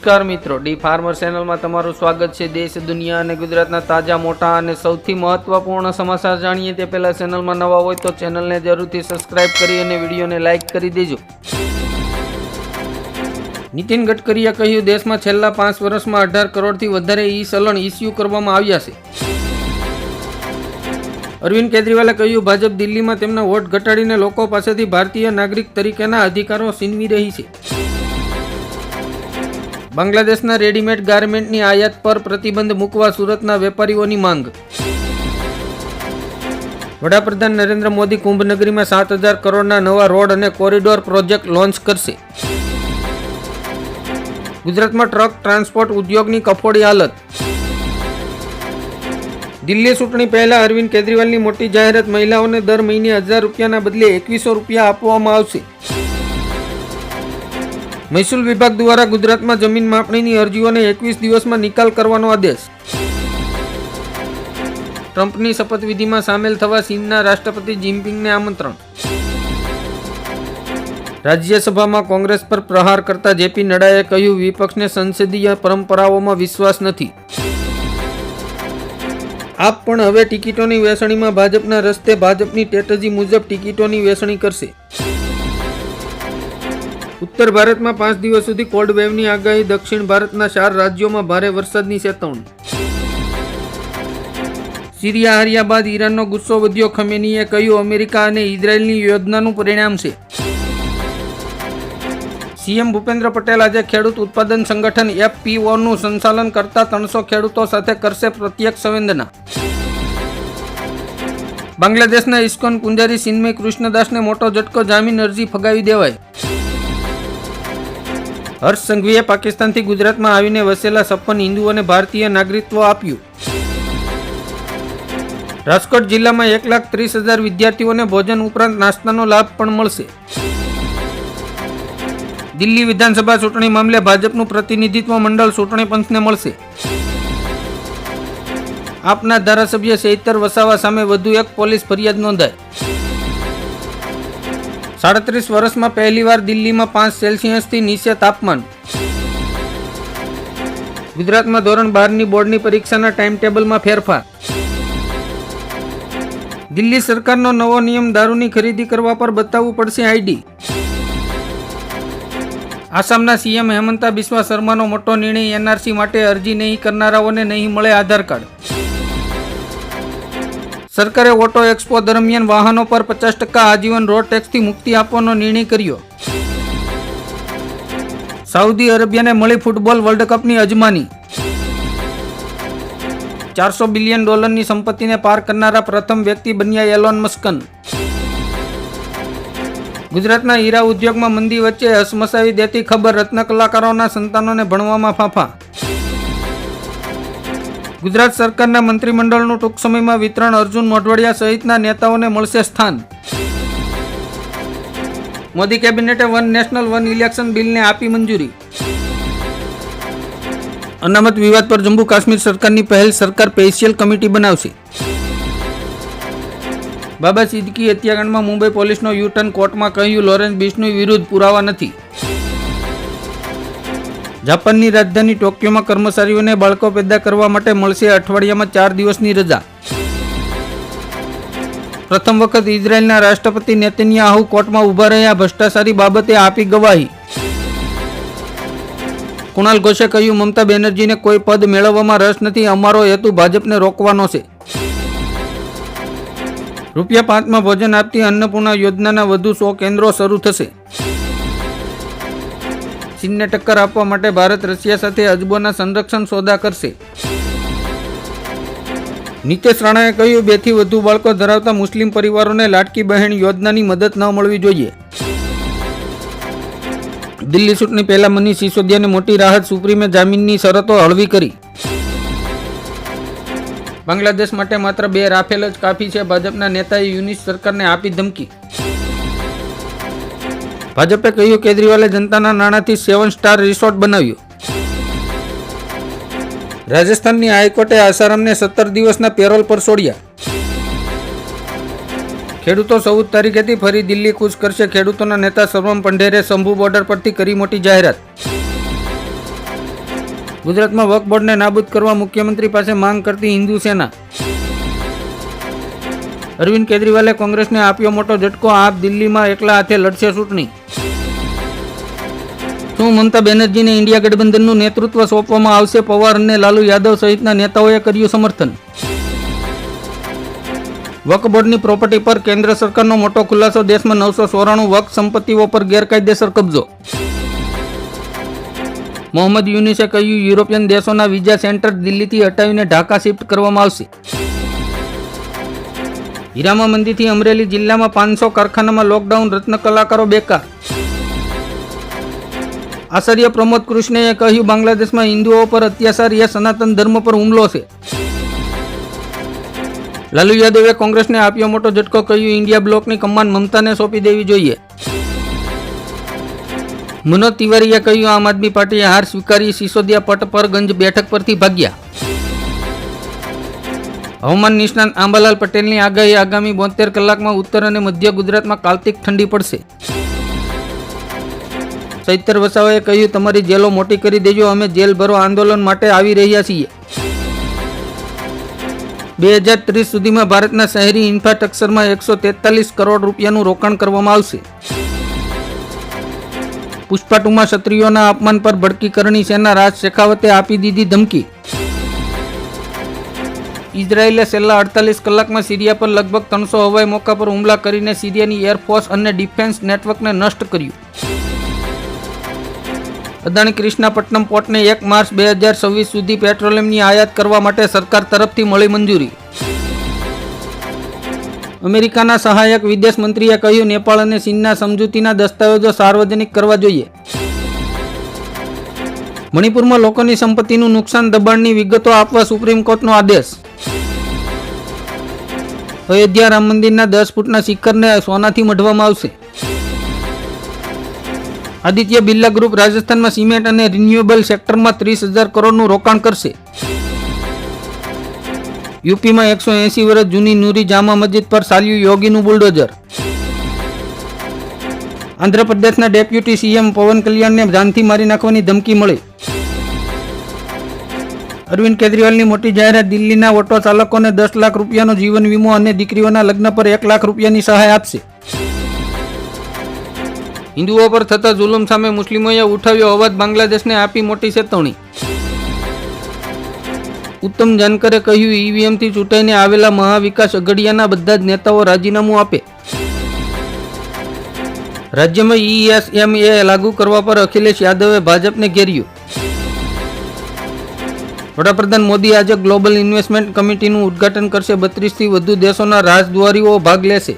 નમસ્કાર મિત્રો. D farmer ચેનલમાં તમારું સ્વાગત છે. દેશ, દુનિયા અને ગુજરાતના તાજા, મોટા અને સૌથી મહત્વપૂર્ણ સમાચાર જાણીએ તે પહેલા ચેનલમાં નવા હોય તો ચેનલને જરૂરથી સબસ્ક્રાઇબ કરી અને વિડીયોને લાઇક કરી દેજો. નીતિન ગડકરીએ કહ્યું, દેશમાં છેલ્લા પાંચ વર્ષમાં અઢાર કરોડથી વધારે ઈ ચલણ ઇસ્યુ કરવામાં આવ્યા છે. અરવિંદ કેજરીવાલે કહ્યું, ભાજપ દિલ્હીમાં તેમના વોટ ઘટાડીને લોકો પાસેથી ભારતીય નાગરિક તરીકેના અધિકારો છીનવી રહી છે. બાંગ્લાદેશના રેડીમેડ ગાર્મેન્ટની આયાત પર પ્રતિબંધ મૂકવા સુરતના વેપારીઓની માંગ. વડાપ્રધાન નરેન્દ્ર મોદી કુંભનગરીમાં સાત હજાર કરોડના નવા રોડ અને કોરિડોર પ્રોજેક્ટ લોન્ચ કરશે. ગુજરાતમાં ટ્રક ટ્રાન્સપોર્ટ ઉદ્યોગની કફોડી હાલત. દિલ્હી ચૂંટણી પહેલા અરવિંદ કેજરીવાલની મોટી જાહેરાત, મહિલાઓને દર મહિને હજાર રૂપિયાના બદલે એકવીસો રૂપિયા આપવામાં આવશે. મહેસૂલ વિભાગ દ્વારા ગુજરાતમાં જમીન માપણીની અરજીઓને એકવીસ દિવસમાં નિકાલ કરવાનો આદેશ. ટ્રમ્પની શપથવિધિમાં સામેલ થવા ચીનના રાષ્ટ્રપતિ જિનપિંગને આમંત્રણ. રાજ્યસભામાં કોંગ્રેસ પર પ્રહાર કરતા જેપી નડ્ડાએ કહ્યું, વિપક્ષને સંસદીય પરંપરાઓમાં વિશ્વાસ નથી. આપ પણ હવે ટિકિટોની વેચણીમાં ભાજપના રસ્તે ભાજપની સ્ટ્રેટજી મુજબ ટિકિટોની વેચણી કરશે. ઉત્તર ભારતમાં પાંચ દિવસ સુધી કોલ્ડ વેવની આગાહી, દક્ષિણ ભારતના ચાર રાજ્યોમાં ભારે વરસાદની ચેતવણી. સિરિયા હાર્યા બાદ ઈરાનનો ગુસ્સો વધ્યો, ખમેનીએ કહ્યું, અમેરિકા અને ઇઝરાયલની યોજનાનું પરિણામ છે. સીએમ ભૂપેન્દ્ર પટેલ આજે ખેડૂત ઉત્પાદન સંગઠન એફપીઓનું સંચાલન કરતા ત્રણસો ખેડૂતો સાથે કરશે પ્રત્યક્ષ સંવેદના. બાંગ્લાદેશના ઇસ્કોન પુંજારી સિન્મય કૃષ્ણદાસને મોટો ઝટકો, જામીન અરજી ફગાવી દેવાય હર્ષ સંઘવીએ પાકિસ્તાનથી ગુજરાતમાં આવીને વસેલા છપ્પન હિન્દુઓને ભારતીય નાગરિકત્વ આપ્યું. રાજકોટ જિલ્લામાં એક લાખ ત્રીસ હજાર વિદ્યાર્થીઓને ભોજન ઉપરાંત નાસ્તાનો લાભ પણ મળશે. દિલ્હી વિધાનસભા ચૂંટણી મામલે ભાજપનું પ્રતિનિધિત્વ મંડળ ચૂંટણી પંચને મળશે. આપના ધારાસભ્ય ચૈતર વસાવા સામે વધુ એક પોલીસ ફરિયાદ નોંધાઈ. સાડત્રીસ વર્ષમાં પહેલીવાર દિલ્હીમાં પાંચ સેલ્સિયસથી નીચે તાપમાન. ગુજરાતમાં ધોરણ બારની બોર્ડની પરીક્ષાના ટાઈમ ટેબલમાં ફેરફાર. દિલ્હી સરકારનો નવો નિયમ દારૂની ખરીદી કરવા પર બતાવવું પડશે આઈડી. આસામના સીએમ હેમંતા બિસ્વા શર્માનો મોટો નિર્ણય એનઆરસી માટે અરજી નહીં કરનારાઓને નહીં મળે આધાર કાર્ડ. સરકારે ઓટો એક્સપો દરમિયાન વાહનો પર પચાસ ટકા આજીવન રોડ ટેક્સથી મુક્તિ આપવાનો નિર્ણય કર્યો. સાઉદી અરેબિયાને મળી ફૂટબોલ વર્લ્ડ કપની અજમાની. ચારસો બિલિયન ડોલરની સંપત્તિને પાર કરનારા પ્રથમ વ્યક્તિ બન્યા એલોન મસ્કન. ગુજરાતના હીરા ઉદ્યોગમાં મંદી વચ્ચે હસમસાવી દેતી ખબર રત્ન કલાકારોના સંતાનોને ભણવામાં ફાંફા. ગુજરાત સરકારના મંત્રીમંડળનું ટૂંક સમયમાં વિતરણ અર્જુન મોઢવાડિયા સહિતના નેતાઓને મળશે સ્થાન. મોદી કેબિનેટે વન નેશનલ, વન ઇલેક્શન બિલને આપી મંજૂરી. અનામત વિવાદ પર જમ્મુ કાશ્મીર સરકારની પહેલ સરકાર સ્પેશિયલ કમિટી બનાવશે. બાબા સિદ્દકી હત્યાકાંડમાં મુંબઈ પોલીસનો યુ ટર્ન કોર્ટમાં કહ્યું, લોરેન્સ બિશ્નુ વિરુદ્ધ પુરાવા નથી. જાપાનની રાજધાની ટોક્યોમાં કર્મચારીઓને બાળકો પેદા કરવા માટે મળશે અઠવાડિયામાં ચાર દિવસની રજા. પ્રથમ વખત ઇઝરાયેલના રાષ્ટ્રપતિ નેતન્યાહુ કોર્ટમાં ઊભા રહ્યા. ભ્રષ્ટાચારી બાબતે આપી ગવાહી. કુણાલ ઘોષે કહ્યું, મમતા બેનર્જીને કોઈ પદ મેળવવામાં રસ નથી, અમારો હેતુ ભાજપને રોકવાનો છે. રૂપિયા પાંચમાં ભોજન આપતી અન્નપૂર્ણા યોજનાના વધુ સો કેન્દ્રો શરૂ થશે. ચીનને ટક્કર આપવા માટે ભારત રશિયા સાથે અજબોના સંરક્ષણ સોદા કરશે. નીતેશ રાણાએ કહ્યું, બેથી વધુ બાળકો ધરાવતા મુસ્લિમ પરિવારોને લાટકી બહેન યોજનાની મદદ ન મળવી જોઈએ. દિલ્હી ચૂંટણી પહેલા મનીષ સિસોદિયાને મોટી રાહત, સુપ્રીમે જામીનની શરતો હળવી કરી. બાંગ્લાદેશ માટે માત્ર બે રાફેલ જ કાફી છે. ભાજપના નેતાએ યુનિસ સરકારને આપી ધમકી. ભાજપે કહ્યું, કેજરીવાલે જનતાના નાણાંથી સેવન સ્ટાર રિસોર્ટ બનાવ્યું. રાજસ્થાનની હાઈકોર્ટે આસારામને સત્તર દિવસના પેરોલ પર છોડ્યા. ખેડૂતો ચૌદ તારીખેથી ફરી દિલ્હી કૂચ કરશે. ખેડૂતોના નેતા સર્વમ પંઢેરે શંભુ બોર્ડર પરથી કરી મોટી જાહેરાત. ગુજરાતમાં વક્ફ બોર્ડને નાબૂદ કરવા મુખ્યમંત્રી પાસે માંગ કરતી હિન્દુ સેના. અરવિંદ કેજરીવાલે કોંગ્રેસને આપ્યો મોટો ઝટકો, આપ દિલ્હીમાં એકલા હાથે લડશે ચૂંટણી. શું મમતા બેનર્જીને ઇન્ડિયા ગઠબંધનનું નેતૃત્વ સોંપવામાં આવશે? પવાર અને લાલુ યાદવ સહિતના નેતાઓએ કર્યું સમર્થન. બોર્ડની પ્રોપર્ટી પર કેન્દ્ર સરકારનો મોટો ખુલાસો, દેશમાં નવસો ચોરાણું વક સંપત્તિઓ પર ગેરકાયદેસર કબજો. મોહમ્મદ યુનિસે કહ્યું, યુરોપિયન દેશોના વિઝા સેન્ટર દિલ્હીથી હટાવીને ઢાકા શિફ્ટ કરવામાં આવશે. હીરામા મંદીથી અમરેલી જિલ્લામાં પાંચસો કારખાનામાં લોકડાઉન રત્ન કલાકારો બેકાર. આચાર્ય પ્રમોદ કૃષ્ણએ કહ્યું, બાંગ્લાદેશમાં હિન્દુઓ પર અત્યાચાર એ સનાતન ધર્મ પર હુમલો છે. લાલુ યાદવે કોંગ્રેસને આપ્યો મોટો ઝટકો, કહ્યું, ઇન્ડિયા બ્લોકની કમાન મમતાને સોંપી દેવી જોઈએ. મનોજ તિવારીએ કહ્યું, આમ આદમી પાર્ટીએ હાર સ્વીકારી સિસોદિયા પટ પર ગંજ બેઠક પરથી ભાગ્યા. હવામાન નિષ્ણાંત આંબાલાલ પટેલની આગાહી આગામી બોતેર કલાકમાં ઉત્તર અને મધ્ય ગુજરાતમાં કાલ્તિક ઠંડી પડશે. ચૈતર વસાવાએ કહ્યું, તમારી જેલો મોટી કરી દેજો, અમે જેલ ભરો આંદોલન માટે આવી રહ્યા છીએ. બે હજાર ત્રીસ સુધીમાં ભારતના શહેરી ઇન્ફ્રાસ્ટ્રક્ચરમાં એકસો તેતાલીસ કરોડ રૂપિયાનું રોકાણ કરવામાં આવશે. પુષ્પા ટુમાં ક્ષત્રિયોના અપમાન પર ભડકી કરણી સેના રાજ શેખાવતે આપી દીધી ધમકી. ઇઝરાયેલે છેલ્લા અડતાલીસ કલાકમાં સિરિયા પર લગભગ ત્રણસો હવાઈ મોકા પર હુમલા કરીને સિરિયાની એરફોર્સ અને ડિફેન્સ નેટવર્કને નષ્ટ કર્યું. અદાણી કૃષ્ણાપટ્ટનમ પોર્ટને એક માર્ચ બે હજાર છવ્વીસ સુધી પેટ્રોલિયમની આયાત કરવા માટે સરકાર તરફથી મળી મંજૂરી. અમેરિકાના સહાયક વિદેશ મંત્રીએ કહ્યું, નેપાળ અને ચીનના સમજૂતીના દસ્તાવેજો સાર્વજનિક કરવા જોઈએ. મણિપુરમાં લોકોની સંપત્તિનું નુકસાન દબાણની વિગતો આપવા સુપ્રીમ કોર્ટનો આદેશ. અયોધ્યા રામ મંદિરના દસ ફૂટના શિખરને સોનાથી મઢવામાં આવશે. આદિત્ય બિરલા ગ્રુપ રાજસ્થાનમાં સિમેન્ટ અને રિન્યુએબલ સેક્ટરમાં ત્રીસ હજાર કરોડનું રોકાણ કરશે. યુપીમાં એકસો એંસી વર્ષ જૂની નૂરી જામા મસ્જિદ પર ચાલ્યું યોગીનું બુલડોઝર. આંધ્રપ્રદેશના ડેપ્યુટી સીએમ પવન કલ્યાણને જાનથી મારી નાખવાની ધમકી મળી. અરવિંદ કેજરીવાલની મોટી જાહેરાત, દિલ્હીના ઓટો ચાલકોને દસ લાખ રૂપિયાનો જીવન વીમો અને દીકરીઓના લગ્ન પર એક લાખ રૂપિયાની સહાય આપશે. હિન્દુઓ પર થતા જુલમ સામે મુસ્લિમોએ ઉઠાવ્યો અવાજ, બાંગ્લાદેશને આપી મોટી ચેતવણી. ઉત્તમ જાનકરે કહ્યું ઈવીએમથી ચૂંટાઈને આવેલા મહાવિકાસ અઘડિયાના બધા જ નેતાઓ રાજીનામું આપે. રાજ્યમાં ઈએસએમએ લાગુ કરવા પર અખિલેશ યાદવે ભાજપને ઘેર્યું. વડાપ્રધાન મોદી આજે ગ્લોબલ ઇન્વેસ્ટમેન્ટ કમિટીનું ઉદ્ઘાટન કરશે. બત્રીસથી વધુ દેશોના રાજદ્વારીઓ ભાગ લેશે.